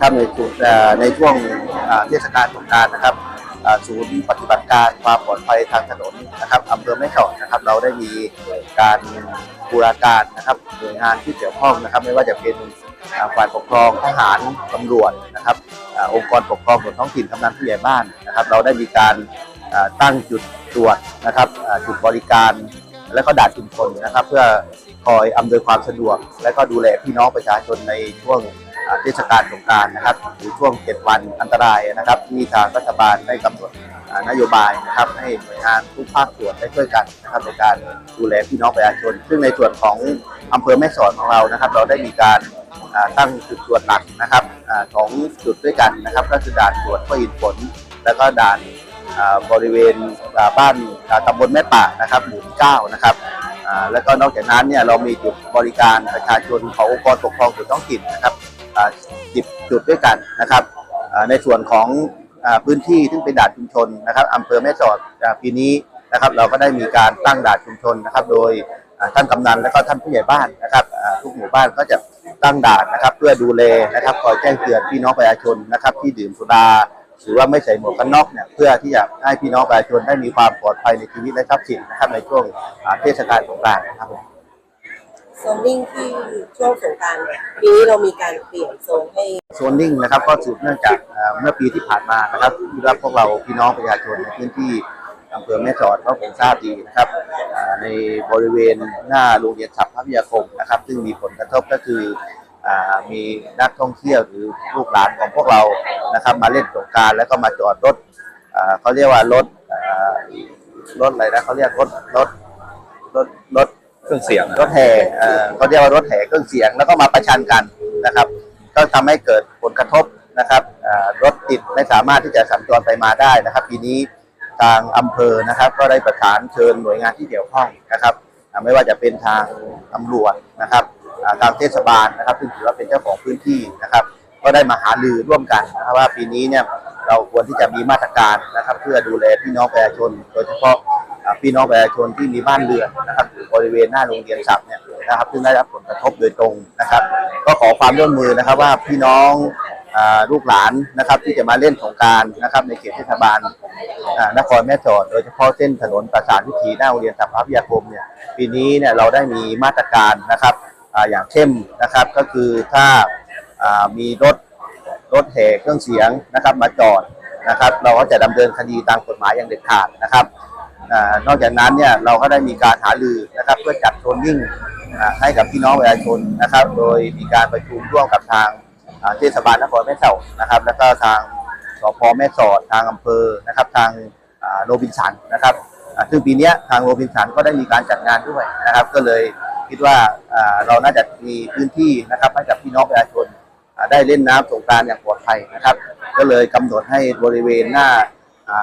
ครับในช่วงเอ่อในช่วงเทศกาลสงกรารนะครับศูนย์ปฏิบัติการความปลอดภัยทางถนนนะครับอำเภอแม่สอดนะครับ เราได้มีการบูรณาการนะครับหน่วยงานที่เกี่ยวข้องนะครับ ไม่ว่าจะเป็นฝ่ายปกครองทหารตำรวจนะครับองค์กรปกครองส่วนท้องถิ่นกำนันผู้ใหญ่บ้านนะครับ เราได้มีการตั้งจุดตรวจนะครับจุดบริการ และก็ด่านชุมชนนะครับ เพื่อคอยอำนวยความสะดวก และก็ดูแลพี่น้องประชาชนในช่วง เทศกาลสงการนะครับหรือช่วง 7 วันอันตรายนะครับ ที่ทางรัฐบาลได้กำหนดนโยบายนะครับให้หน่วยงานทุกภาคส่วนได้ช่วยกันนะครับในการดูแลพี่น้องประชาชน ซึ่งในส่วนของอำเภอแม่สอดของเรานะครับ เราได้มีการตั้งจุดตรวจหลักนะครับสองจุดด้วยกันนะครับ ก็คือด่านตรวจพ่ออินฝนแล้วก็ด่านบริเวณบ้านตำบลแม่ป่านะครับหมู่ที่เก้านะครับแล้วก็นอกจากนั้นเนี่ยเรามีจุดบริการประชาชนขององค์กรปกครองส่วนท้องถิ่นนะครับ อ่าสิบจุดด้วยกันนะครับในส่วนของพื้นที่ซึ่งเป็นด่านชุมชนนะครับอำเภอแม่สอดปีนี้นะครับเราก็ได้มีการตั้งด่านชุมชนนะครับ โดยท่านกำนันและก็ท่านผู้ใหญ่บ้านนะครับทุกหมู่บ้านก็จะตั้งด่านนะครับ เพื่อดูแลนะครับคอยแจ้งเตือนพี่น้องประชาชนนะครับ ที่ดื่มสุราหรือว่าไม่ใส่หมวกกันน็อกเนี่ยเพื่อที่จะให้พี่น้องประชาชนได้มีความปลอดภัยในชีวิตและทรัพย์สินนะครับในช่วงเทศกาลสงกรานต์นะครับผม โซนนิ่งที่ช่วงสงกรารเนี่ยปีนี้เรามีการเปลี่ยนโซนให้ โซนนิ่งนะครับก็สืบเนื่องจากอ่าเมื่อปีที่ผ่านมานะครับที่ว่าพวกเราพี่น้องประชาชนในพื้นที่อำเภอแม่สอดก็คงทราบดีนะครับอ่าในบริเวณหน้าโรงเรียนฉับพัทยาคมนะครับ ซึ่งมีผลกระทบก็คืออ่ามีนักท่องเที่ยวหรือลูกหลานของพวกเรานะครับ มาเล่นสงกรารแล้วก็มาจอดรถอ่าเขาเรียกว่ารถอ่ารถอะไรนะเขาเรียกรถรถ รถรถ เครื่องเสียงรถแห่เอ่อเขาเรียกว่ารถแห่เครื่องเสียงแล้วก็มาประชันกันนะครับ ก็ทำให้เกิดผลกระทบนะครับอ่ารถติดไม่สามารถที่จะสัญจรไปมาได้นะครับ ปีนี้ทางอำเภอนะครับ ก็ได้ประสานเชิญหน่วยงานที่เกี่ยวข้องนะครับอ่าไม่ว่าจะเป็นทางตำรวจนะครับอ่าทางเทศบาลนะครับซึ่งถือว่าเป็นเจ้าของพื้นที่นะครับ ก็ได้มาหารือร่วมกันนะครับว่าปีนี้เนี่ยเราควรที่จะมีมาตรการนะครับ เพื่อดูแลพี่น้องประชาชน โดยเฉพาะ พี่น้องประชาชนที่มีบ้านเรือนนะครับอยู่บริเวณหน้าโรงเรียนศัพท์เนี่ยนะครับซึ่งได้รับผลกระทบโดยตรงนะครับ ก็ขอความร่วมมือนะครับว่าพี่น้องอลูกหลานนะครับที่จะมาเล่นสงการนะครับในเขตเทศบาลนครแม่สอดโดยเฉพาะเส้นถนนประสานวิถีหน้าโรงเรียนสัพพวิทยาคมเนี่ยปีนี้เนี่ยเราได้มีมาตรการนะครับออย่างเข้มนะครับก็คือถ้ามีรถรถแห่เครื่องเสียงนะครับมาจอดนะครับ เราก็จะดำเนินคดีตามกฎหมายอย่างเด็ดขาดนะครับ นอกจากนั้นเนี่ยเราก็ได้มีการหารือนะครับ เพื่อจัดโซนนิ่งให้กับพี่น้องประชาชนนะครับ โดยมีการประชุมร่วมกับทางเทศบาลนครแม่เสานะครับ แล้วก็ทางสพแม่สอดทางอำเภอนะครับ ทางโรบินสันนะครับซึ่งปีเนี้ยทางโรบินสันก็ได้มีการจัดงานด้วยนะครับ ก็เลยคิดว่าเราน่าจะมีพื้นที่นะครับให้กับพี่น้องประชาชนได้เล่นน้ำสงการอย่างปลอดภัยนะครับ ก็เลยกำหนดให้บริเวณหน้า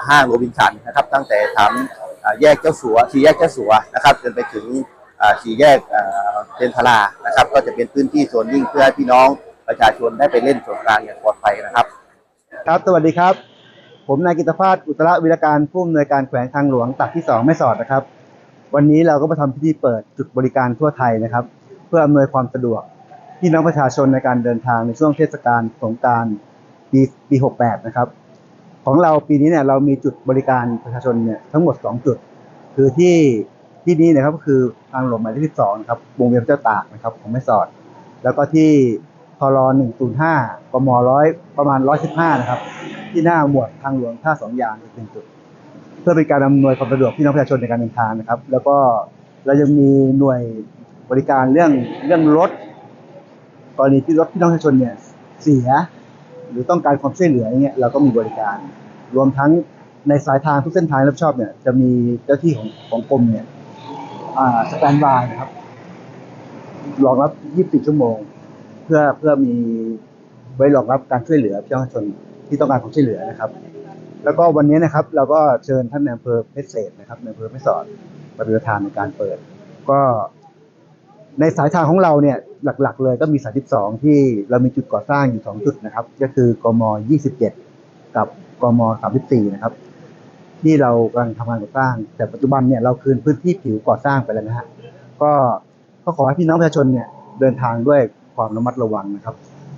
ห้างโรบินสันนะครับ ตั้งแต่ทำอ่า แยกเจ้าสัวสี่แยกเจ้าสัวนะครับ จนไปถึงสี่แยกเทนทรานะครับ ก็จะเป็นพื้นที่โซนยิ่งเพื่อให้พี่น้องประชาชนได้ไปเล่นสงกรารอย่างปลอดภัยนะครับ ครับสวัสดีครับ ผมนายกิตภาสอุตระวิรการผู้อำนวยการแขวงทางหลวงตักที่สองแม่สอดนะครับ วันนี้เราก็มาทำพิธีเปิดจุดบริการทั่วไทยนะครับ เพื่ออำนวยความสะดวกพี่น้องประชาชนในการเดินทางในช่วงเทศกาลสงกรารปีปี 68 นะครับ ของเราปีนี้เนี่ยเรามีจุดบริการประชาชนเนี่ยทั้งหมด 2 จุด คือที่ที่นี้นะครับก็คือทางหลวงหมายเลข12นะครับวงเวียนเจ้าตากนะครับของแม่สอด แล้วก็ที่ทร105กมร้อยประมาณ115นะครับ ที่หน้าหมวดทางหลวงท่าสองยางอีกหนึ่งจุด เพื่อเป็นการอำนวยความสะดวกพี่น้องประชาชนในการเดินทางนะครับ แล้วก็เรายังมีหน่วยบริการเรื่องเรื่องรถกรณีที่รถพี่น้องประชาชนเนี่ยเสีย หรือต้องการความช่วยเหลืออย่างเงี้ยเราก็มีบริการ รวมทั้งในสายทางทุกเส้นทางรับผิดชอบเนี่ยจะมีเจ้าที่ของของกรมเนี่ยอ่าสแตนบายนะครับรองรับ 24 ชั่วโมง เพื่อเพื่อมีไว้รองรับการช่วยเหลือประชาชนที่ต้องการความช่วยเหลือนะครับ แล้วก็วันนี้นะครับ เราก็เชิญท่านในอำเภอเพชรเศษนะครับในอำเภอแม่สอดมาเป็นประธานในการเปิด ก็ ในสายทางของเราเนี่ยหลักๆ เลยก็มี32ที่เรามีจุดก่อสร้างอยู่ 2 จุดนะครับ ก็คือกม 27 กับกม 34 นะครับ ที่เรากำลังทำงานก่อสร้าง แต่ปัจจุบันเนี่ยเราคืนพื้นที่ผิวก่อสร้างไปแล้วนะฮะก็ก็ขอให้พี่น้องประชาชนเนี่ยเดินทางด้วยความระมัดระวังนะครับ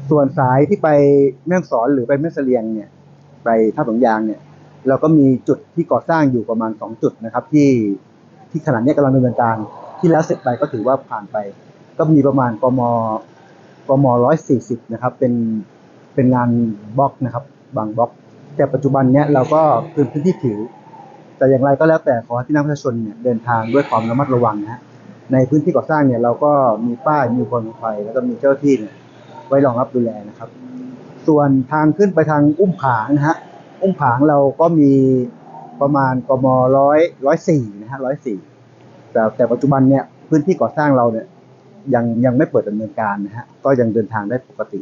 ส่วนสายที่ไปแม่ฮ่องสอนหรือไปแม่เสลียงเนี่ยไปท่าสองยางเนี่ยเราก็มีจุดที่ก่อสร้างอยู่ประมาณสองจุดนะครับ ที่ที่ขณะนี้กำลังดำเนินการ ที่แล้วเสร็จไปก็ถือว่าผ่านไป ก็มีประมาณกมกมร้อยสี่สิบนะครับ เป็นเป็นงานบล็อกนะครับ บางบล็อก แต่ปัจจุบันเนี้ยเราก็คืนพื้นที่ผิวแต่อย่างไรก็แล้วแต่ขอให้พี่น้องประชาชนเนี่ยเดินทางด้วยความระมัดระวังนะฮะในพื้นที่ก่อสร้างเนี่ยเราก็มีป้ายมีคนไฟแล้วก็มีเจ้าหน้าที่เนี่ยไว้รองรับดูแลนะครับ ส่วนทางขึ้นไปทางอุ้มผางนะฮะอุ้มผางเราก็มีประมาณกมร้อยร้อยสี่นะฮะร้อยสี่ แต่แต่ปัจจุบันเนี่ยพื้นที่ก่อสร้างเราเนี่ยยังยังไม่เปิดดำเนินการนะฮะก็ยังเดินทางได้ปกติ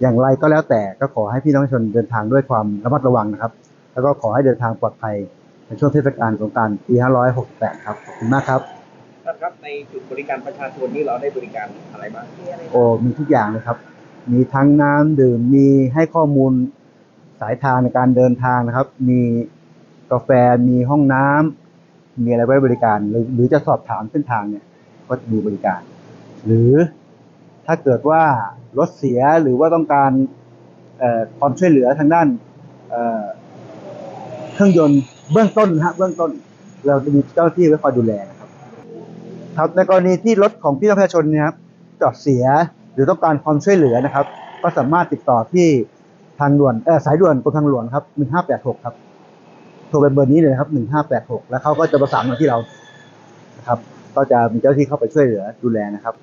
อย่างไรก็แล้วแต่ก็ขอให้พี่น้องประชาชนเดินทางด้วยความระมัดระวังนะครับ แล้วก็ขอให้เดินทางปลอดภัยในช่วงเทศกาลสงกรานต์ปี 568 ครับขอบคุณมากครับท่านครับในจุดบริการประชาชนนี่เราได้บริการอะไรบ้างมีอะไรโอ้มีทุกอย่างเลยครับ มีทั้งน้ำดื่มมีให้ข้อมูลสายทางในการเดินทางนะครับ มีกาแฟมีห้องน้ำ มีอะไรไว้บริการ หรือจะสอบถามเส้นทางเนี่ยก็จะมีบริการ หรือถ้าเกิดว่ารถเสียหรือว่าต้องการความช่วยเหลือทางด้านเครื่องยนต์เบื้องต้นนะฮะเบื้องต้น เราจะมีเจ้าหน้าที่ไว้คอยดูแลนะครับครับในกรณีที่รถของพี่น้องประชาชนเนี่ยครับจอดเสียหรือต้องการความช่วยเหลือนะครับ ก็สามารถติดต่อที่ทางด่วนสายด่วนกรมทางหลวงครับ1586 ครับ โทรไปเบอร์นี้เลยนะครับหนึ่งห้าแปดหกแล้วเขาก็จะประสานมาที่เรานะครับ ก็จะมีเจ้าหน้าที่เข้าไปช่วยเหลือดูแลนะครับ